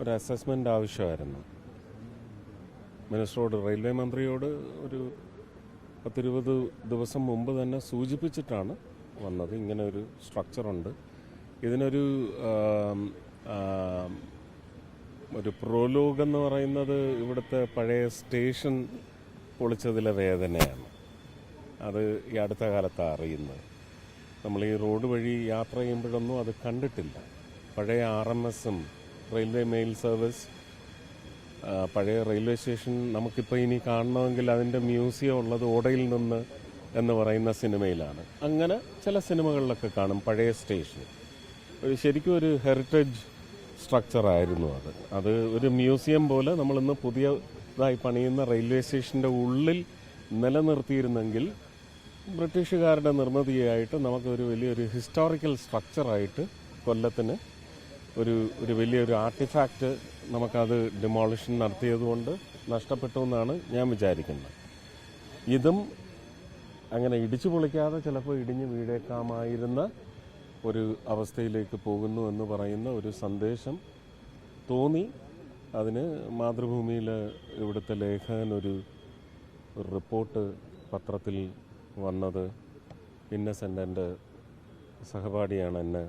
ഒരു അസസ്മെന്റ് ആവശ്യമായിരുന്നു. മിനിസ്റ്ററോട് റെയിൽവേ മന്ത്രിയോട് ഒരു പത്തിരുപത് ദിവസം മുമ്പ് തന്നെ സൂചിപ്പിച്ചിട്ടാണ് വന്നത്. ഇങ്ങനെ ഒരു സ്ട്രക്ചറുണ്ട് ഇതിനൊരു ഒരു പ്രോലോഗ് എന്ന് പറയുന്നത് ഇവിടുത്തെ പഴയ സ്റ്റേഷൻ പൊളിച്ചതിലെ വേദനയാണ്. അത് ഈ അടുത്ത കാലത്താണ് അറിയുന്നത്. നമ്മൾ ഈ റോഡ് വഴി യാത്ര ചെയ്യുമ്പോഴൊന്നും അത് കണ്ടിട്ടില്ല. പഴയ ആർ എം എസും റെയിൽവേ മെയിൽ സർവീസ്. പഴയ റെയിൽവേ സ്റ്റേഷൻ നമുക്കിപ്പോൾ ഇനി കാണണമെങ്കിൽ അതിന്റെ മ്യൂസിയം ഉള്ളത് ഓടയിൽ നിന്ന് എന്ന് പറയുന്ന സിനിമയിലാണ്. അങ്ങനെ ചില സിനിമകളിലൊക്കെ കാണും പഴയ സ്റ്റേഷൻ. ഒരു ശരിക്കും ഒരു ഹെറിറ്റേജ് സ്ട്രക്ചർ ആയിരുന്നു അത്. അത് ഒരു മ്യൂസിയം പോലെ നമ്മളിന്ന് പുതിയതായി പണിയുന്ന റെയിൽവേ സ്റ്റേഷന്റെ ഉള്ളിൽ നിലനിർത്തിയിരുന്നെങ്കിൽ ബ്രിട്ടീഷുകാരുടെ നിർമ്മിതിയായിട്ട് നമുക്കൊരു വലിയൊരു ഹിസ്റ്റോറിക്കൽ സ്ട്രക്ചറായിട്ട് കൊല്ലത്തിന് ഒരു ഒരു വലിയൊരു ആർട്ടിഫാക്റ്റ് നമുക്കത് ഡിമോളിഷൻ നടത്തിയതുകൊണ്ട് നഷ്ടപ്പെട്ടു എന്നാണ് ഞാൻ വിചാരിക്കുന്നത്. ഇതും അങ്ങനെ ഇടിച്ചു പൊളിക്കാതെ ചിലപ്പോൾ ഇടിഞ്ഞു വീഴേക്കാമായിരുന്ന ഒരു അവസ്ഥയിലേക്ക് പോകുന്നു എന്ന് പറയുന്ന ഒരു സന്ദേശം തോന്നി. അതിന് മാതൃഭൂമിയിൽ ഇവിടുത്തെ ലേഖകൻ ഒരു റിപ്പോർട്ട് പത്രത്തിൽ വന്നത് ഇന്നസെന്റ് എന്റെ സഹപാഠിയാണ് എന്നെ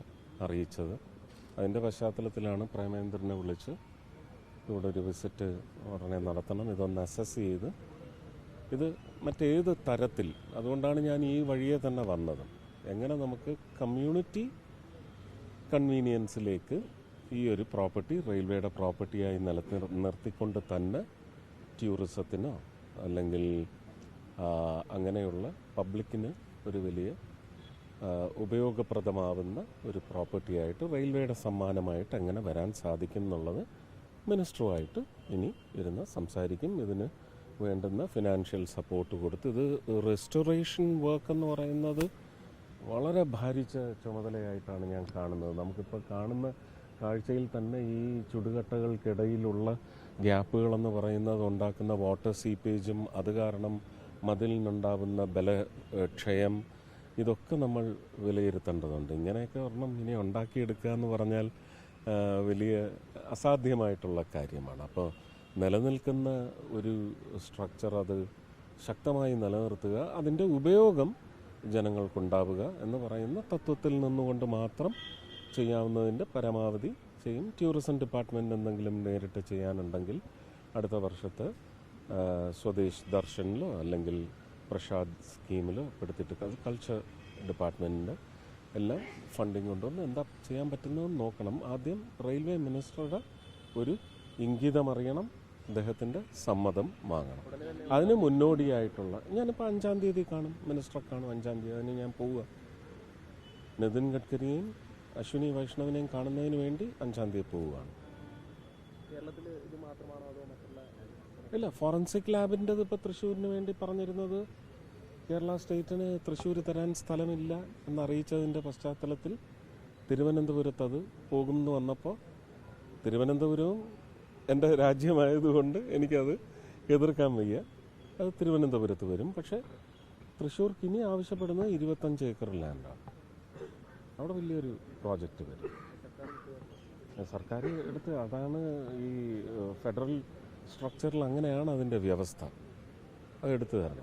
അറിയിച്ചത്. അതിന്റെ പശ്ചാത്തലത്തിലാണ് പ്രേമേന്ദ്രനെ വിളിച്ച് ഇവിടെ ഒരു വിസിറ്റ് ഉടനെ നടത്തണം. ഇതൊന്ന് അസസ് ചെയ്ത് ഇത് മറ്റേത് തരത്തിൽ. അതുകൊണ്ടാണ് ഞാൻ ഈ വഴിയെ തന്നെ വന്നത്. എങ്ങനെ നമുക്ക് കമ്മ്യൂണിറ്റി കൺവീനിയൻസിലേക്ക് ഈ ഒരു പ്രോപ്പർട്ടി റെയിൽവേയുടെ പ്രോപ്പർട്ടിയായി നിലത്തി നിർത്തിക്കൊണ്ട് തന്നെ ടൂറിസത്തിനോ അല്ലെങ്കിൽ അങ്ങനെയുള്ള പബ്ലിക്കിന് ഒരു വലിയ ഉപയോഗപ്രദമാവുന്ന ഒരു പ്രോപ്പർട്ടിയായിട്ട് റെയിൽവേയുടെ സമ്മാനമായിട്ട് എങ്ങനെ വരാൻ സാധിക്കും എന്നുള്ളത് മിനിസ്റ്ററുമായിട്ട് ഇനി ഇരുന്ന് സംസാരിക്കും. ഇതിന് വേണ്ടുന്ന ഫിനാൻഷ്യൽ സപ്പോർട്ട് കൊടുത്ത് ഇത് റെസ്റ്റോറേഷൻ വർക്ക് എന്ന് പറയുന്നത് വളരെ ഭാരിച്ച ചുമതലയായിട്ടാണ് ഞാൻ കാണുന്നത്. നമുക്കിപ്പോൾ കാണുന്ന കാഴ്ചയിൽ തന്നെ ഈ ചുടുകട്ടകൾക്കിടയിലുള്ള ഗ്യാപ്പുകളെന്ന് പറയുന്നത് ഉണ്ടാക്കുന്ന വാട്ടർ സീപ്പേജും അത് കാരണം മതിലിനുണ്ടാവുന്ന ബലക്ഷയം ഇതൊക്കെ നമ്മൾ വിലയിരുത്തേണ്ടതുണ്ട്. ഇങ്ങനെയൊക്കെ ഒരെണ്ണം ഇനി ഉണ്ടാക്കിയെടുക്കുക എന്ന് പറഞ്ഞാൽ വലിയ അസാധ്യമായിട്ടുള്ള കാര്യമാണ്. അപ്പോൾ നിലനിൽക്കുന്ന ഒരു സ്ട്രക്ചർ അത് ശക്തമായി നിലനിർത്തുക അതിന്റെ ഉപയോഗം ജനങ്ങൾക്കുണ്ടാവുക എന്ന് പറയുന്ന തത്വത്തിൽ നിന്നുകൊണ്ട് മാത്രം ചെയ്യാവുന്നതിന്റെ പരമാവധി ചെയ്യും. ടൂറിസം ഡിപ്പാർട്ട്മെന്റ് എന്തെങ്കിലും നേരിട്ട് ചെയ്യാനുണ്ടെങ്കിൽ അടുത്ത വർഷത്തെ സ്വദേശ് ദർശനിലോ അല്ലെങ്കിൽ പ്രസാദ് സ്കീമിൽ എടുത്തിട്ട് അത് കൾച്ചർ ഡിപ്പാർട്ട്മെന്റിന്റെ എല്ലാം ഫണ്ടിങ് കൊണ്ടുവന്ന് എന്താ ചെയ്യാൻ പറ്റുന്നതെന്ന് നോക്കണം. ആദ്യം റെയിൽവേ മിനിസ്റ്ററുടെ ഒരു ഇംഗിതം അറിയണം അദ്ദേഹത്തിന്റെ സമ്മതം വാങ്ങണം. അതിന് മുന്നോടിയായിട്ടുള്ള ഞാനിപ്പോൾ അഞ്ചാം തീയതി കാണും മിനിസ്റ്ററെ കാണും അഞ്ചാം തീയതി അതിന് ഞാൻ പോവുക. നിതിൻ ഗഡ്കരിയെയും അശ്വിനി വൈഷ്ണവിനെയും കാണുന്നതിന് വേണ്ടി അഞ്ചാം തീയതി പോവുകയാണ്. ഇല്ല ഫോറൻസിക് ലാബിന്റെത് ഇപ്പോൾ തൃശ്ശൂരിന് വേണ്ടി പറഞ്ഞിരുന്നത് കേരള സ്റ്റേറ്റിന് തൃശ്ശൂർ തരാൻ സ്ഥലമില്ല എന്നറിയിച്ചതിന്റെ പശ്ചാത്തലത്തിൽ തിരുവനന്തപുരത്ത് അത് പോകുമെന്ന് വന്നപ്പോൾ തിരുവനന്തപുരവും എന്റെ രാജ്യമായതുകൊണ്ട് എനിക്കത് എതിർക്കാൻ വയ്യ. അത് തിരുവനന്തപുരത്ത് വരും. പക്ഷേ തൃശ്ശൂർക്ക് ഇനി ആവശ്യപ്പെടുന്നത് ഇരുപത്തഞ്ച് ഏക്കർ ലാൻഡാണ്. അവിടെ വലിയൊരു പ്രോജക്റ്റ് വരും. സർക്കാർ എടുത്ത് അതാണ് ഈ ഫെഡറൽ സ്ട്രക്ചറിൽ അങ്ങനെയാണ് അതിന്റെ വ്യവസ്ഥ. അത് എടുത്തു തരണം.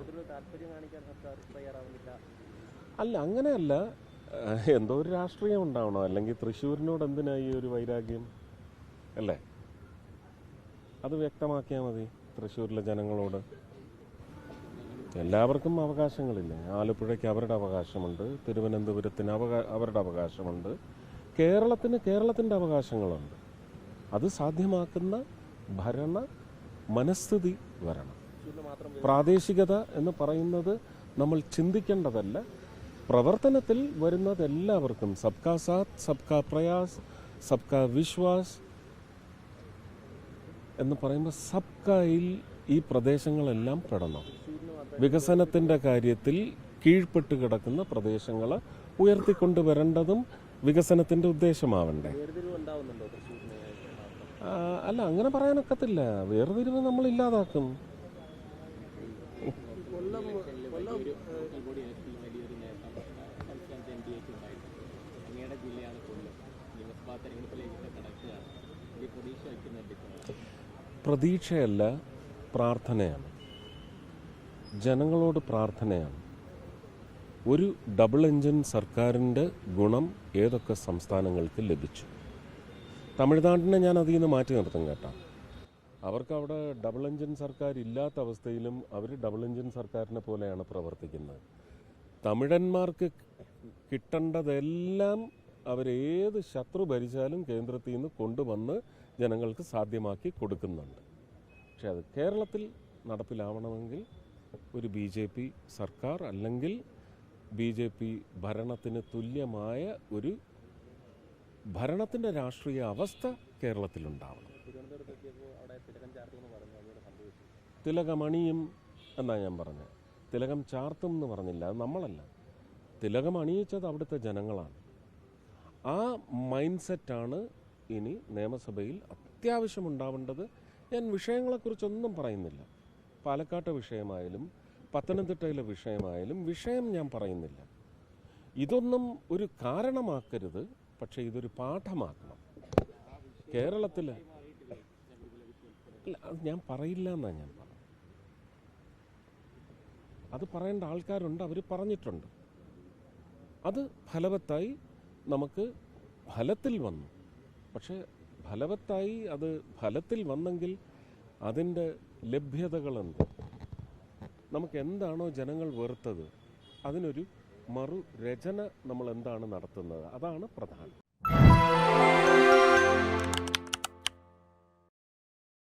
അല്ല അങ്ങനെയല്ല. എന്തോ ഒരു രാഷ്ട്രീയം ഉണ്ടാവണം. അല്ലെങ്കിൽ തൃശ്ശൂരിനോട് എന്തിനാ ഈ ഒരു വൈരാഗ്യം? അല്ലേ? അത് വ്യക്തമാക്കിയാൽ മതി തൃശ്ശൂരിലെ ജനങ്ങളോട്. എല്ലാവർക്കും അവകാശങ്ങളില്ലേ? ആലപ്പുഴയ്ക്ക് അവരുടെ അവകാശമുണ്ട്. തിരുവനന്തപുരത്തിന് അവകാ അവരുടെ അവകാശമുണ്ട്. കേരളത്തിന് കേരളത്തിന്റെ അവകാശങ്ങളുണ്ട്. അത് സാധ്യമാക്കുന്ന ഭരണ മനസ്ഥിതി വരണം. പ്രാദേശികത എന്ന് പറയുന്നത് നമ്മൾ ചിന്തിക്കേണ്ടതല്ല. പ്രവർത്തനത്തിൽ വരുന്നത് എല്ലാവർക്കും. സബ്കാ സാത്ത് സബ്കാ പ്രയാസ് സബ്കാ വിശ്വാസ് എന്ന് പറയുമ്പോൾ സബ്കായിൽ ഈ പ്രദേശങ്ങളെല്ലാം പെടണം. വികസനത്തിന്റെ കാര്യത്തിൽ കീഴ്പ്പെട്ട് കിടക്കുന്ന പ്രദേശങ്ങൾ ഉയർത്തിക്കൊണ്ടുവരേണ്ടതും വികസനത്തിന്റെ ഉദ്ദേശമാവണ്ടേ. അല്ല അങ്ങനെ പറയാനൊക്കത്തില്ല. വേർതിരിവ് നമ്മൾ ഇല്ലാതാക്കും. കൊല്ലം കൊല്ലം കൂടി ഏറ്റവും വലിയൊരു നേട്ടം. സംസ്ഥാനത്ത് എൻ ഡി എക്ക് ഉണ്ടായിട്ടുണ്ട്. അങ്ങയുടെ ജില്ലയാണ് കൊല്ലം. നിയമസഭാ തെരഞ്ഞെടുപ്പിലേക്ക് കിടക്കുകയാണ് ഈ പ്രതീക്ഷ ലഭിക്കുന്ന പ്രതീക്ഷയല്ല പ്രാർത്ഥനയാണ്. ജനങ്ങളോട് പ്രാർത്ഥനയാണ്. ഒരു ഡബിൾ എഞ്ചിൻ സർക്കാരിന്റെ ഗുണം ഏതൊക്കെ സംസ്ഥാനങ്ങൾക്ക് ലഭിച്ചു? തമിഴ്നാടിനെ ഞാൻ അതിൽ നിന്ന് മാറ്റി നിർത്തും കേട്ടോ. അവർക്ക് അവിടെ ഡബിൾ എഞ്ചിൻ സർക്കാർ ഇല്ലാത്ത അവസ്ഥയിലും അവർ ഡബിൾ എഞ്ചിൻ സർക്കാരിനെ പോലെയാണ് പ്രവർത്തിക്കുന്നത്. തമിഴന്മാർക്ക് കിട്ടേണ്ടതെല്ലാം അവരേത് ശത്രു ഭരിച്ചാലും കേന്ദ്രത്തിൽ നിന്ന് കൊണ്ടുവന്ന് ജനങ്ങൾക്ക് സാധ്യമാക്കി കൊടുക്കുന്നുണ്ട്. പക്ഷെ അത് കേരളത്തിൽ നടപ്പിലാവണമെങ്കിൽ ഒരു ബി ജെ പി സർക്കാർ അല്ലെങ്കിൽ ബി ജെ പി ഭരണത്തിന് തുല്യമായ ഒരു ഭരണത്തിന്റെ രാഷ്ട്രീയ അവസ്ഥ കേരളത്തിലുണ്ടാവണം. തിലകമണിയും എന്നാണ് ഞാൻ പറഞ്ഞത് തിലകം ചാർത്തും എന്ന് പറഞ്ഞില്ല അത് നമ്മളല്ല. തിലകം അണിയിച്ചത് അവിടുത്തെ ജനങ്ങളാണ്. ആ മൈൻഡ് സെറ്റാണ് ഇനി നിയമസഭയിൽ അത്യാവശ്യം ഉണ്ടാവേണ്ടത്. ഞാൻ വിഷയങ്ങളെക്കുറിച്ചൊന്നും പറയുന്നില്ല. പാലക്കാട്ടെ വിഷയമായാലും പത്തനംതിട്ടയിലെ വിഷയമായാലും വിഷയം ഞാൻ പറയുന്നില്ല. ഇതൊന്നും ഒരു കാരണമാക്കരുത് പക്ഷേ ഇതൊരു പാഠമാക്കണം. കേരളത്തിൽ അല്ല അത് ഞാൻ പറയില്ല എന്നാണ് ഞാൻ അത് പറയേണ്ട ആൾക്കാരുണ്ട് അവർ പറഞ്ഞിട്ടുണ്ട്. അത് ഫലവത്തായി നമുക്ക് ഫലത്തിൽ വന്നു. പക്ഷേ ഫലവത്തായി അത് ഫലത്തിൽ വന്നെങ്കിൽ അതിന്റെ ലഭ്യതകളുണ്ട്. നമുക്ക് എന്താണോ ജനങ്ങൾ വെറുത്തത് അതിനൊരു മറു രചന നമ്മൾ എന്താണ് നടത്തുന്നത്? അതാണ് പ്രധാനം.